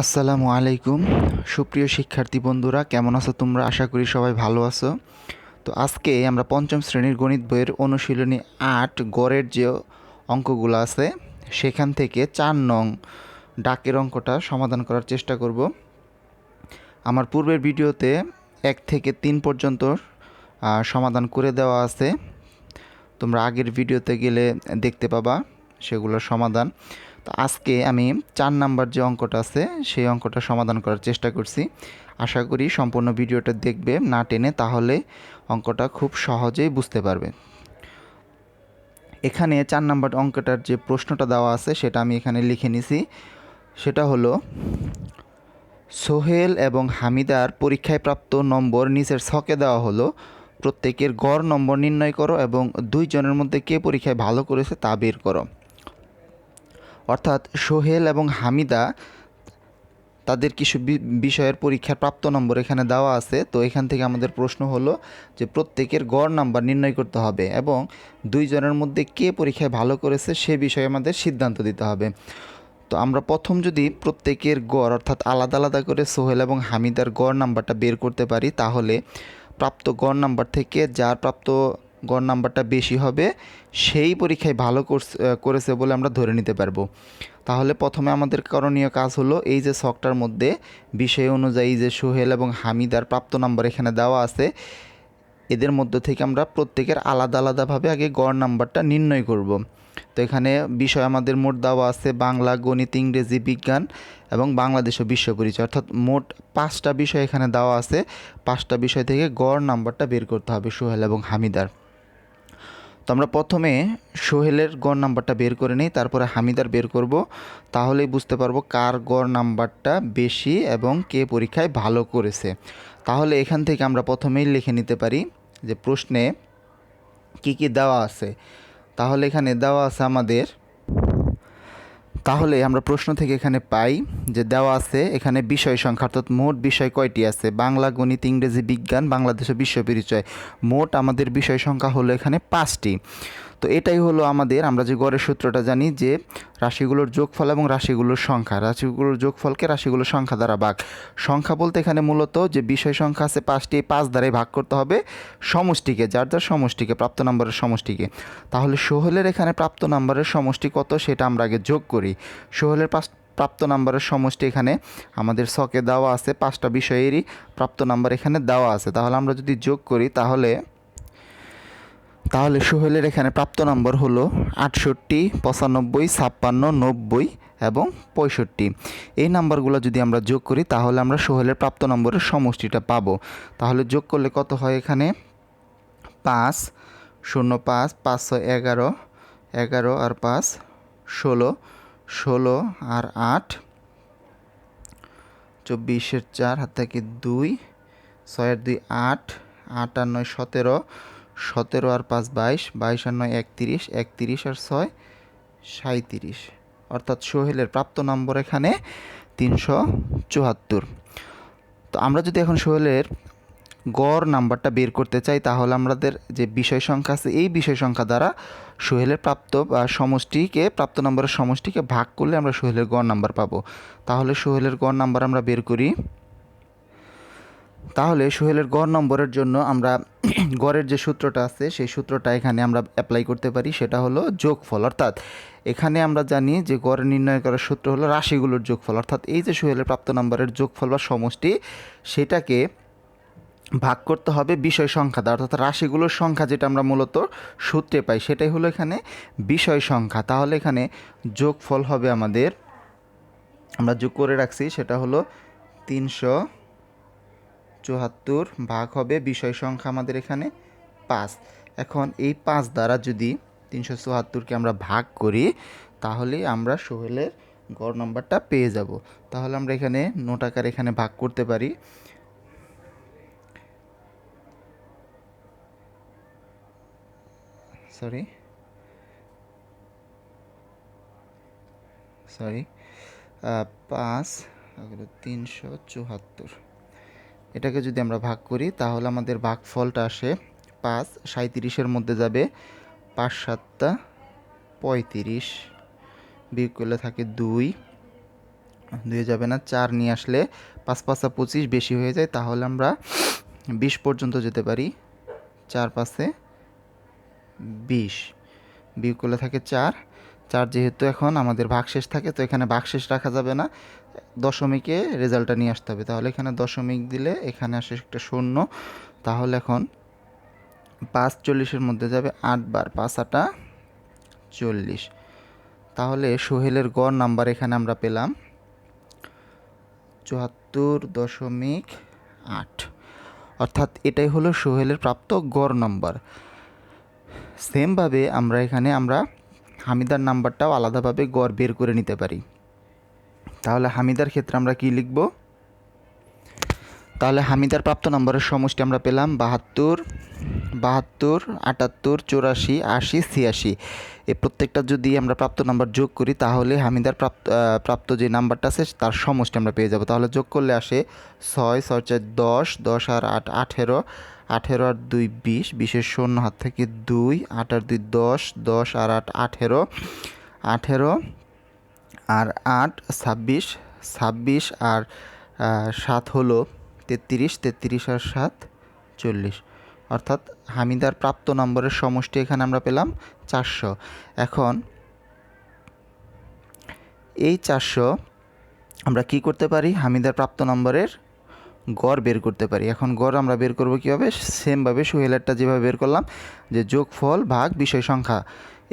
আসসালামু আলাইকুম। সুপ্রিয় শিক্ষার্থী বন্ধুরা, কেমন আছো তোমরা? আশা করি সবাই ভালো আছো। তো আজকে আমরা পঞ্চম শ্রেণির গণিত বইয়ের অনুশীলনী আট গড়ের যে অঙ্কগুলো আছে, সেখান থেকে চার নং ডাকের অঙ্কটা সমাধান করার চেষ্টা করব। আমার পূর্বের ভিডিওতে এক থেকে তিন পর্যন্ত সমাধান করে দেওয়া আছে। তোমরা আগের ভিডিওতে গেলে দেখতে পাবা সেগুলোর সমাধান। তো আজকে আমি চার নাম্বার যে অঙ্কটা আছে, সেই অঙ্কটা সমাধান করার চেষ্টা করছি। আশা করি সম্পূর্ণ ভিডিওটা দেখবে, না টেনে তাহলে অঙ্কটা খুব সহজেই বুঝতে পারবে। এখানে চার নাম্বার অঙ্কটার যে প্রশ্নটা দেওয়া আছে, সেটা আমি এখানে লিখে নিছি। সেটা হলো, সোহেল এবং হামিদার পরীক্ষায় প্রাপ্ত নম্বর নিচের ছকে দেওয়া হলো। প্রত্যেকের গড় নম্বর নির্ণয় করো এবং দুইজনের মধ্যে কে পরীক্ষায় ভালো করেছে তা বের করো। অর্থাৎ সোহেল এবং হামিদা তাদের কিছু বিষয়ের পরীক্ষার প্রাপ্ত নম্বর এখানে দেওয়া আছে। তো এখান থেকে আমাদের প্রশ্ন হলো যে প্রত্যেকের গড় নাম্বার নির্ণয় করতে হবে এবং দুইজনের মধ্যে কে পরীক্ষায় ভালো করেছে সে বিষয়ে আমাদের সিদ্ধান্ত দিতে হবে। তো আমরা প্রথম যদি প্রত্যেকের গড় অর্থাৎ আলাদা আলাদা করে সোহেল এবং হামিদার গড় নাম্বারটা বের করতে পারি, তাহলে প্রাপ্ত গড় নাম্বার থেকে যার প্রাপ্ত গড় নাম্বারটা বেশি হবে, সেই পরীক্ষায় ভালো করছে বলে আমরা ধরে নিতে পারব। তাহলে প্রথমে আমাদের করণীয় কাজ হলো এই যে ছকটার মধ্যে বিষয় অনুযায়ী যে সোহেল এবং হামিদার প্রাপ্ত নাম্বার এখানে দেওয়া আছে, এদের মধ্য থেকে আমরা প্রত্যেকের আলাদা আলাদাভাবে আগে গড় নাম্বারটা নির্ণয় করব। তো এখানে বিষয় আমাদের মোট দেওয়া আছে বাংলা, গণিত, ইংরেজি, বিজ্ঞান এবং বাংলাদেশ ও বিশ্ব পরিচয়। অর্থাৎ মোট পাঁচটা বিষয় এখানে দেওয়া আছে, পাঁচটা বিষয় থেকে গড় নাম্বারটা বের করতে হবে সোহেল এবং হামিদার। তো আমরা প্রথমে সোহেলের গড় নাম্বারটা বের করে নিই, তারপরে হামিদার বের করব। তাহলেই বুঝতে পারব কার গড় নাম্বারটা বেশি এবং কে পরীক্ষায় ভালো করেছে। তাহলে এখান থেকে আমরা প্রথমেই লিখে নিতে পারি যে প্রশ্নে কি কি দেওয়া আছে। তাহলে এখানে দেওয়া আছে আমাদের তাহলে আমরা প্রশ্ন থেকে এখানে পাই যে দেওয়া আছে, এখানে বিষয় সংখ্যা, অর্থাৎ মোট বিষয় কয়টি আছে? বাংলা, গণিত, ইংরেজি, বিজ্ঞান বাংলাদেশ ও বিশ্ব পরিচয়। মোট আমাদের বিষয় সংখ্যা হলো এখানে পাঁচটি। তো এটাই হলো আমাদের, আমরা যে গড়ের সূত্রটা জানি যে রাশিগুলোর যোগফল এবং রাশিগুলোর সংখ্যা। রাশিগুলোর যোগফলকে রাশিগুলোর সংখ্যা দ্বারা ভাগ। সংখ্যা বলতে এখানে মূলত যে বিষয় সংখ্যা আছে পাঁচটি পাঁচ দ্বারাই ভাগ করতে হবে সমষ্টিকে, যার যার সমষ্টিকে, প্রাপ্ত নম্বরের সমষ্টিকে। তাহলে সোহেলের এখানে প্রাপ্ত নম্বরের সমষ্টি কত সেটা আমরা আগে যোগ করি। সোহেলের পাঁচ, প্রাপ্ত নাম্বারের সমষ্টি এখানে আমাদের ছকে দেওয়া আছে, পাঁচটা বিষয়েরই প্রাপ্ত নাম্বার এখানে দেওয়া আছে। তাহলে আমরা যদি যোগ করি তাহলে তাহলে সোহেলের এখানে প্রাপ্ত নম্বর হলো আটষট্টি, পঁচানব্বই, ছাপ্পান্ন, নব্বই এবং পঁয়ষট্টি। এই নাম্বারগুলো যদি আমরা যোগ করি, তাহলে আমরা সোহেলের প্রাপ্ত নম্বরের সমষ্টিটা পাব। তাহলে যোগ করলে কত হয় এখানে? পাঁচ, শূন্য পাঁচ পাঁচ ছয় এগারো এগারো আর পাঁচ ষোলো ষোলো আর আট, চব্বিশের চার হাত থেকে দুই, ছয়ের দুই আট আট আর নয় সতেরো সতেরো আর পাঁচ বাইশ বাইশ আর নয় একত্রিশ একত্রিশ আর ছয় সাঁত্রিশ অর্থাৎ সোহেলের প্রাপ্ত নম্বর এখানে তিনশো চুয়াত্তর। তো আমরা যদি এখন সোহেলের গড় নাম্বারটা বের করতে চাই, তাহলে আমাদের যে বিষয় সংখ্যা আছে, এই বিষয় সংখ্যা দ্বারা সোহেলের প্রাপ্ত বা সমষ্টিকে, প্রাপ্ত নম্বরের সমষ্টিকে ভাগ করলে আমরা সোহেলের গড় নাম্বার পাবো। তাহলে সোহেলের গড় নাম্বার আমরা বের করি। তাহলে সোহেলের গড় নম্বরের জন্য আমরা গড়ের যে সূত্রটা আছে, সেই সূত্রটা এখানে আমরা অ্যাপ্লাই করতে পারি, সেটা হলো যোগফল। অর্থাৎ এখানে আমরা জানি যে গড় নির্ণয় করার সূত্র হলো রাশিগুলোর যোগফল। অর্থাৎ এই যে সোহেলের প্রাপ্ত নম্বরের যোগফল বা সমষ্টি, সেটাকে ভাগ করতে হবে বিষয় সংখ্যা দ্বারা। অর্থাৎ রাশিগুলোর সংখ্যা যেটা আমরা মূলত সূত্রে পাই, সেটাই হলো এখানে বিষয় সংখ্যা। তাহলে এখানে যোগফল হবে আমাদের, আমরা যোগ করে রাখছি, সেটা হলো তিনশো চুয়াত্তর ভাগ হবে বিষয় সংখ্যা আমাদের এখানে পাঁচ। এখন এই পাঁচ দ্বারা যদি তিনশো চুয়াত্তরকে আমরা ভাগ করি, তাহলে আমরা সোহেলের গড় নম্বরটা পেয়ে যাব। তাহলে আমরা এখানে নোট আকারে এখানে ভাগ করতে পারি। সরি সরি পাঁচ তিনশো চুয়াত্তর। এটাকে যদি আমরা ভাগ করি, তাহলে আমাদের ভাগফলটা আসে পাঁচ সাঁত্রিশের মধ্যে যাবে পাঁচ সাতটা পঁয়ত্রিশ, বিয়োগ করলে থাকে দুই। দুয়ে যাবে না, চার নিয়ে আসলে পাঁচ পাঁচা পঁচিশ বেশি হয়ে যায়, তাহলে আমরা বিশ পর্যন্ত যেতে পারি, চার পাশে বিশ। বিয়োগ করলে থাকে চার চার যেহেতু এখন আমাদের ভাগশেষ থাকে, তো এখানে ভাগশেষ রাখা যাবে না। দশমিকে রেজাল্টটা নিয়ে আসতে হবে। তাহলে এখানে দশমিক দিলে এখানে আসে একটা শূন্য। তাহলে এখন পাঁচ চল্লিশের মধ্যে যাবে আট বার, পাঁচ আটা চল্লিশ। তাহলে সোহেলের গড় নাম্বার এখানে আমরা পেলাম চুয়াত্তর দশমিক আট। অর্থাৎ এটাই হলো সোহেলের প্রাপ্ত গড় নাম্বার। সেমভাবে আমরা এখানে আমরা হামিদার নাম্বারটাও আলাদাভাবে গড় বের করে নিতে পারি। তাহলে হামিদার ক্ষেত্রে আমরা কি লিখব? তাহলে হামিদার প্রাপ্ত নম্বরের সমষ্টি আমরা পেলাম বাহাত্তর বাহাত্তর, আটাত্তর, চুরাশি, আশি, ছিয়াশি। এই প্রত্যেকটা যদি আমরা প্রাপ্ত নাম্বার যোগ করি, তাহলে হামিদার প্রাপ্ত প্রাপ্ত যে নাম্বারটা আছে, তার সমষ্টি আমরা পেয়ে যাব। তাহলে যোগ করলে আসে ছয় ছয় চার, দশ দশ আর আট, আঠেরো আঠেরো আর দুই বিশ, বিশের শূন্য হাত থেকে দুই, আট আর দুই দশ দশ আর আট আঠেরো। আঠেরো আর আট ছাব্বিশ ছাব্বিশ আর সাত হলো তেত্রিশ তেত্রিশ আর সাত চল্লিশ। অর্থাৎ হামিদার প্রাপ্ত নম্বরের সমষ্টি এখানে আমরা পেলাম চারশো। এখন এই চারশো আমরা কি করতে পারি? হামিদার প্রাপ্ত নম্বরের গড় বের করতে পারি। এখন গড় আমরা বের করব কীভাবে? সেমভাবে সুহেলেরটা যেভাবে বের করলাম, যে যোগফল ভাগ বিষয় সংখ্যা।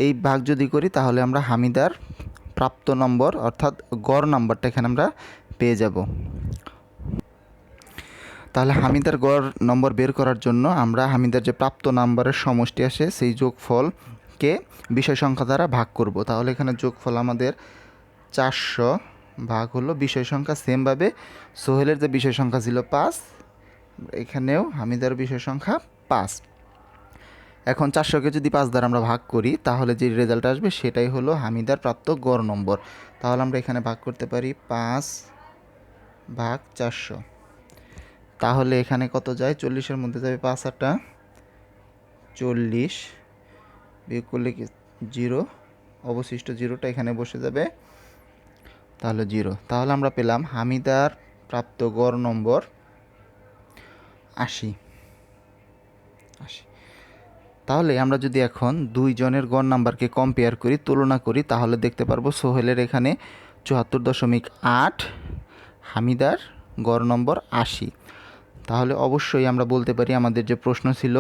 এই ভাগ যদি করি তাহলে আমরা হামিদার প্রাপ্ত নম্বর অর্থাৎ গড় নম্বরটা এখানে আমরা পেয়ে যাব। তাহলে হামিদার গড় নম্বর বের করার জন্য আমরা হামিদার যে প্রাপ্ত নাম্বারের সমষ্টি আসে, সেই যোগফলকে বিষয় সংখ্যা দ্বারা ভাগ করব। তাহলে এখানে যোগফল আমাদের চারশো ভাগ হলো বিষয় সংখ্যা সেমভাবে সোহেলের যে বিষয় সংখ্যা ছিল পাঁচ, এখানেও হামিদার বিষয় সংখ্যা পাঁচ। এখন চারশোকে যদি পাঁচ দ্বারা আমরা ভাগ করি, তাহলে যে রেজাল্ট আসবে সেটাই হলো হামিদার প্রাপ্ত গড় নম্বর। তাহলে আমরা এখানে ভাগ করতে পারি পাঁচ ভাগ চারশো। তাহলে এখানে কত যায়? চল্লিশের মধ্যে যাবে পাঁচ আটটা। চল্লিশ বিয়োগ করলে জিরো। অবশিষ্ট জিরোটা এখানে বসে যাবে তাহলে জিরো। তাহলে আমরা পেলাম হামিদার প্রাপ্ত গড় নম্বর আশি। আশি। তাহলে আমরা যদি এখন দুইজনের গড় নাম্বারকে কম্পেয়ার করি, তুলনা করি, তাহলে দেখতে পারব সোহেলের এখানে চুয়াত্তর দশমিক আট, হামিদার গড় নম্বর আশি। তাহলে অবশ্যই আমরা বলতে পারি আমাদের যে প্রশ্ন ছিল,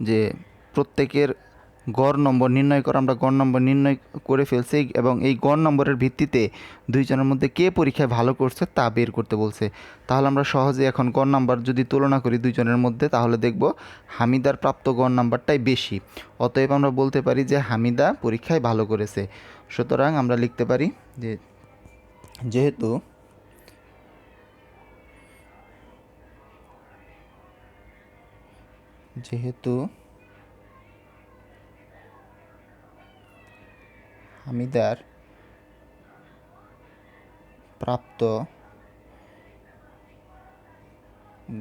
যে প্রত্যেকের গড় নম্বর নির্ণয় করা, আমরা গড় নম্বর নির্ণয় করে ফেলছি এবং এই গড় নম্বরের ভিত্তিতে দুইজনের মধ্যে কে পরীক্ষায় ভালো করছে তা বের করতে বলছে। তাহলে আমরা সহজে এখন গড় নাম্বার যদি তুলনা করি দুইজনের মধ্যে, তাহলে দেখব হামিদার প্রাপ্ত গড় নাম্বারটাই বেশি। অতএব আমরা বলতে পারি যে হামিদা পরীক্ষায় ভালো করেছে। সুতরাং আমরা লিখতে পারি যে যেহেতু যেহেতু হামিদার প্রাপ্ত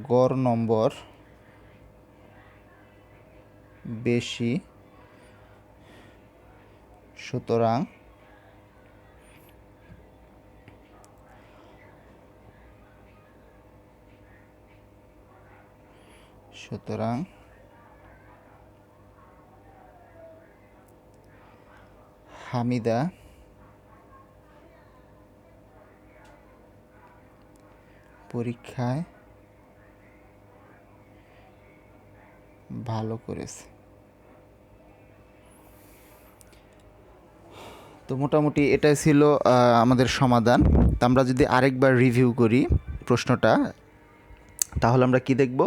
গড় নম্বর বেশি। সুতরাং সুতরাং হামিদা পরীক্ষায় ভালো করেছে তো মোটামুটি এটাই ছিল আমাদের সমাধান। তো আমরা যদি আরেকবার রিভিউ করি প্রশ্নটা, তাহলে আমরা কি দেখব?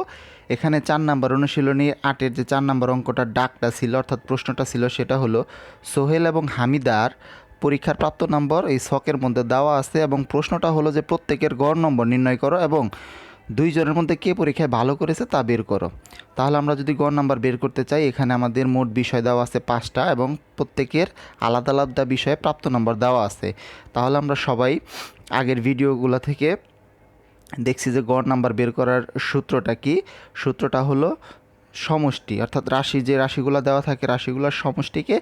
এখানে চার নাম্বার অনুশীলনী আটের যে চার নাম্বার অঙ্কটার ডাকটা ছিল, অর্থাৎ প্রশ্নটা ছিল সেটা হলো, সোহেল এবং হামিদার পরীক্ষার প্রাপ্ত নম্বর এই শখের মধ্যে দেওয়া আছে এবং প্রশ্নটা হলো যে প্রত্যেকের গড় নম্বর নির্ণয় করো এবং দুইজনের মধ্যে কে পরীক্ষায় ভালো করেছে তা বের করো। তাহলে আমরা যদি গড় নাম্বার বের করতে চাই, এখানে আমাদের মোট বিষয় দেওয়া আছে পাঁচটা এবং প্রত্যেকের আলাদা আলাদা বিষয়ে প্রাপ্ত নম্বর দেওয়া আছে। তাহলে আমরা সবাই আগের ভিডিওগুলো থেকে দেখছি যে গড় নাম্বার বের করার সূত্রটা কি? সূত্রটা হলো সমষ্টি। অর্থাৎ রাশি যে রাশিগুলো দেওয়া থাকে, রাশিগুলোর সমষ্টিকে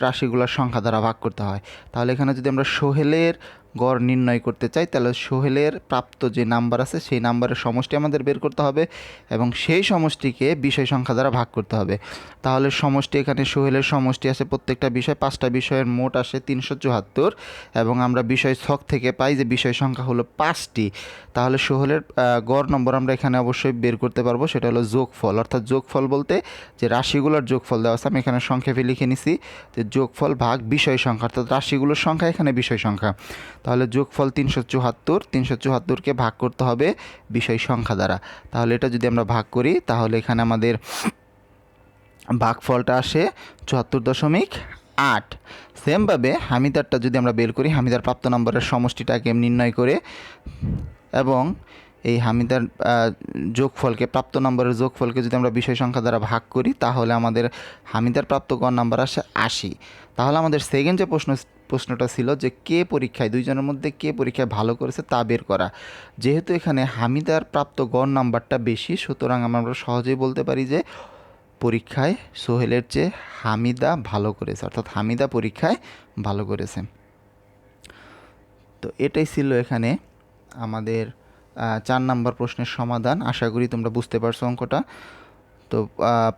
রাশিগুলোর সংখ্যা দ্বারা ভাগ করতে হয়। তাহলে এখানে যদি আমরা সোহেলের গড় নির্ণয় করতে চাই, তাহলে সোহেলের প্রাপ্ত যে নাম্বার আছে, সেই নাম্বারের সমষ্টি আমাদের বের করতে হবে এবং সেই সমষ্টিকে বিষয় সংখ্যা দ্বারা ভাগ করতে হবে। তাহলে সমষ্টি এখানে সোহেলের সমষ্টি আছে, প্রত্যেকটা বিষয়, পাঁচটা বিষয়ের মোট আসে তিনশো চুয়াত্তর এবং আমরা বিষয় ছক থেকে পাই যে বিষয় সংখ্যা হলো পাঁচটি। তাহলে সোহেলের গড় নম্বর আমরা এখানে অবশ্যই বের করতে পারব, সেটা হলো যোগফল। অর্থাৎ যোগফল বলতে যে রাশিগুলোর যোগফল দেওয়া আছে, আমি এখানে সংক্ষেপে লিখে নিছি যে যোগফল ভাগ বিষয় সংখ্যা, অর্থাৎ রাশিগুলোর সংখ্যা এখানে বিষয় সংখ্যা। তাহলে যোগফল তিনশো চুয়াত্তর, তিনশো চুয়াত্তরকে ভাগ করতে হবে বিষয় সংখ্যা দ্বারা। তাহলে এটা যদি আমরা ভাগ করি, তাহলে এখানে আমাদের ভাগফলটা আসে চুয়াত্তর দশমিক আট। সেমভাবে হামিদারটা যদি আমরা বের করি, হামিদার প্রাপ্ত নম্বরের সমষ্টিটাকে নির্ণয় করে এবং এই হামিদার যোগফলকে, প্রাপ্ত নম্বরের যোগফলকে যদি আমরা বিষয় সংখ্যা দ্বারা ভাগ করি, তাহলে আমাদের হামিদার প্রাপ্ত গড় নাম্বার আসে আশি। তাহলে আমাদের সেকেন্ড যে প্রশ্ন প্রশ্নটা ছিল যে কে পরীক্ষায়, দুইজনের মধ্যে কে পরীক্ষায় ভালো করেছে তা বের করা। যেহেতু এখানে হামিদার প্রাপ্ত গড় নাম্বারটা বেশি, সুতরাং আমরা সহজেই বলতে পারি যে পরীক্ষায় সোহেলের চেয়ে হামিদা ভালো করেছে, অর্থাৎ হামিদা পরীক্ষায় ভালো করেছে। তো এটাই ছিল এখানে আমাদের চার নাম্বার প্রশ্নের সমাধান। আশা করি তোমরা বুঝতে পারছ অঙ্কটা। তো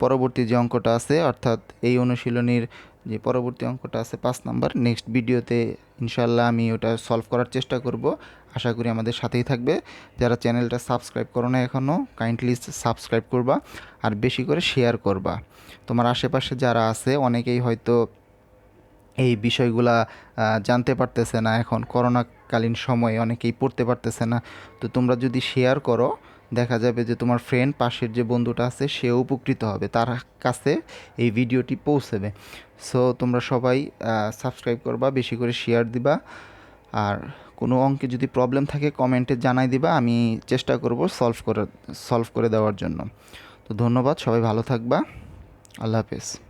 পরবর্তী যে অঙ্কটা আছে, অর্থাৎ এই অনুশীলনীর যে পরবর্তী অঙ্কটা আছে পাঁচ নাম্বার। নেক্সট ভিডিওতে ইনশাল্লাহ আমি ওটা সলভ করার চেষ্টা করব। আশা করি আমাদের সাথেই থাকবে। যারা চ্যানেলটা সাবস্ক্রাইব করো না এখনও কাইন্ডলি সাবস্ক্রাইব করবা আর বেশি করে শেয়ার করবা। তোমার আশেপাশে যারা আছে, অনেকেই হয়তো এই বিষয়গুলা জানতে পারতেছে না। এখন করোনাকালীন সময়ে অনেকেই পড়তে পারতেছে না। তো তোমরা যদি শেয়ার করো দেখা যাবে যে তোমার ফ্রেন্ড পাশের যে বন্ধুটা আছে, সেও উপকৃত হবে। তার কাছে এই ভিডিওটি পৌঁছবে। সো তোমরা সবাই সাবস্ক্রাইব করবা, বেশি করে শেয়ার দিবা। আর কোনো অঙ্কে যদি প্রবলেম থাকে কমেন্টে জানাই দিবা। আমি চেষ্টা করব সলভ করে সলভ করে দেওয়ার জন্য। তো ধন্যবাদ, সবাই ভালো থাকবা। আল্লাহ হাফেজ।